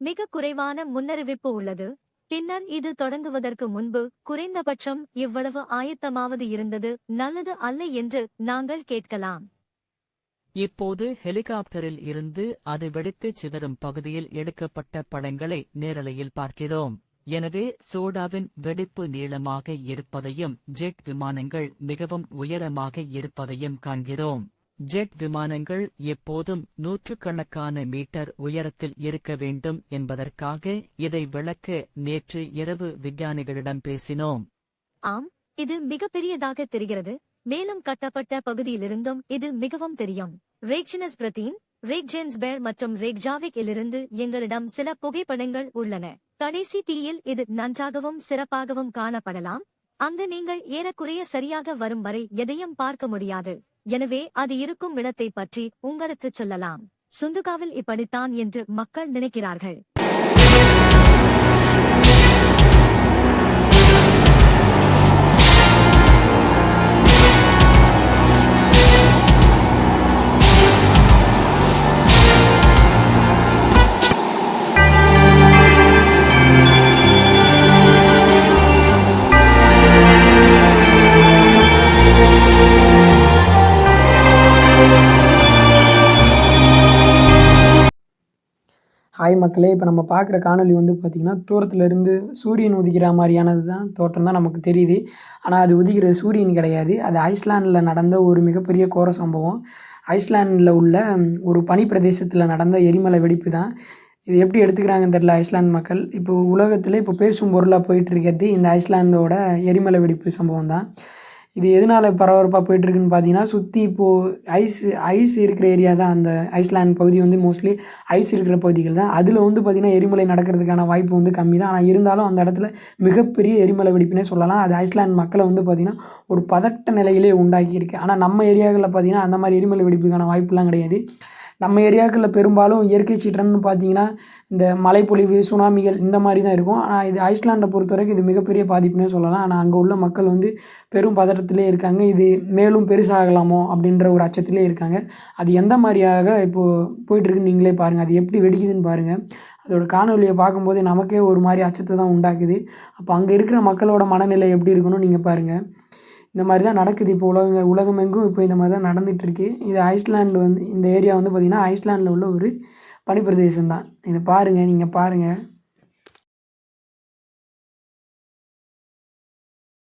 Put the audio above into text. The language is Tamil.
மிக குறைவான முன்னறிவிப்பு உள்ளது. பின்னர் இது தொடங்குவதற்கு முன்பு குறைந்தபட்சம் இவ்வளவு ஆயத்தமாவது இருந்தது நல்லது அல்ல என்று நாங்கள் கேட்கலாம். இப்போது ஹெலிகாப்டரில் இருந்து அது வெடித்துச் சிதறும் பகுதியில் எடுக்கப்பட்ட படங்களை நேரலையில் பார்க்கிறோம். எனவே சோடாவின் வெடிப்பு நீளமாக இருப்பதையும் ஜெட் விமானங்கள் மிகவும் உயரமாக இருப்பதையும் காண்கிறோம். ஜெட் விமானங்கள் எப்போதும் நூற்றுக்கணக்கான மீட்டர் உயரத்தில் இருக்க வேண்டும் என்பதற்காக இதை விளக்க நேற்று இரவு விஞ்ஞானிகளிடம் பேசினோம். ஆம் இது மிகப்பெரியதாக தெரிகிறது. மேலும் கட்டப்பட்ட பகுதியிலிருந்தும் இது மிகவும் தெரியும். ரேக்ஷினஸ் பிரதீன் ரேக் ஜென்ஸ்பேர் மற்றும் ரேக் ஜாவிக் இலிருந்து எங்களிடம் சில புகைப்படங்கள் உள்ளன. கடைசி தீயில் இது நன்றாகவும் சிறப்பாகவும் காணப்படலாம். அங்கு நீங்கள் ஏறக்குறைய சரியாக வரும் வரை எதையும் பார்க்க முடியாது. எனவே அது இருக்கும் இடத்தை பற்றி உங்களுக்கு சொல்லலாம். சுந்துகாவில் இப்படித்தான் என்று மக்கள் நினைக்கிறார்கள். ஹாய் மக்களே இப்போ நம்ம பார்க்குற காணொளி வந்து பார்த்திங்கன்னா தூரத்தில் இருந்து சூரியன் உதிக்கிற மாதிரியானது தான் தோற்றம் தான் நமக்கு தெரியுது. ஆனால் அது உதிக்கிற சூரியன் கிடையாது. அது ஐஸ்லாண்டில் நடந்த ஒரு மிகப்பெரிய கோர சம்பவம். ஐஸ்லாண்டில் உள்ள ஒரு பனி பிரதேசத்தில் நடந்த எரிமலை வெடிப்பு தான். இது எப்படி எடுத்துக்கிறாங்கன்னு தெரில ஐஸ்லாந்து மக்கள். இப்போ உலகத்தில் இப்போ பேசும் பொருளாக போயிட்டு இருக்கிறது இந்த ஐஸ்லாந்தோட எரிமலை வெடிப்பு சம்பவம் தான். இது எதனால் பரபரப்பாக போயிட்டுருக்குன்னு பார்த்தீங்கன்னா சுற்றி இப்போது ஐஸ் ஐஸ் இருக்கிற ஏரியா தான் அந்த ஐஸ்லாண்ட் பகுதி வந்து மோஸ்ட்லி ஐஸ் இருக்கிற பகுதிகள் தான். அதில் வந்து பார்த்திங்கன்னா எரிமலை நடக்கிறதுக்கான வாய்ப்பு வந்து கம்மி தான். ஆனால் இருந்தாலும் அந்த இடத்துல மிகப்பெரிய எரிமலை வெடிப்புனே சொல்லலாம். அது ஐஸ்லாண்ட் மக்களை வந்து பார்த்திங்கன்னா ஒரு பதட்ட நிலையிலே உண்டாக்கியிருக்கு. ஆனால் நம்ம ஏரியாக்களில் பார்த்திங்கன்னா அந்த மாதிரி எரிமலை வெடிப்புக்கான வாய்ப்புலாம் கிடையாது. நம்ம ஏரியாக்களில் பெரும்பாலும் இயற்கை சீற்றம்னு பார்த்தீங்கன்னா இந்த மழைப்பொழிவு சுனாமிகள் இந்த மாதிரி தான் இருக்கும். ஆனால் இது ஐஸ்லாண்டை பொறுத்த வரைக்கும் இது மிகப்பெரிய பாதிப்புனே சொல்லலாம். ஆனால் அங்கே உள்ள மக்கள் வந்து பெரும் பதட்டத்திலே இருக்காங்க. இது மேலும் பெருசாகலாமோ அப்படின்ற ஒரு அச்சத்திலே இருக்காங்க. அது எந்த மாதிரியாக இப்போது போயிட்டுருக்குன்னு நீங்களே பாருங்கள் அது எப்படி வெடிக்குதுன்னு பாருங்கள் அதோட காணொலியை பார்க்கும்போது நமக்கே ஒரு மாதிரி அச்சத்தை தான் உண்டாக்குது. அப்போ அங்கே இருக்கிற மக்களோட மனநிலை எப்படி இருக்கணும் நீங்கள் பாருங்கள் இந்த மாதிரி தான் நடக்குது இப்போ உலக உலகமெங்கும் இப்போ இந்த மாதிரி தான் நடந்துகிட்ருக்கு. இது ஐஸ்லாண்டு வந்து இந்த ஏரியா வந்து பார்த்திங்கன்னா ஐஸ்லாண்டில் உள்ள ஒரு பனிப்பிரதேசம் தான் இதை பாருங்கள் நீங்கள் பாருங்கள்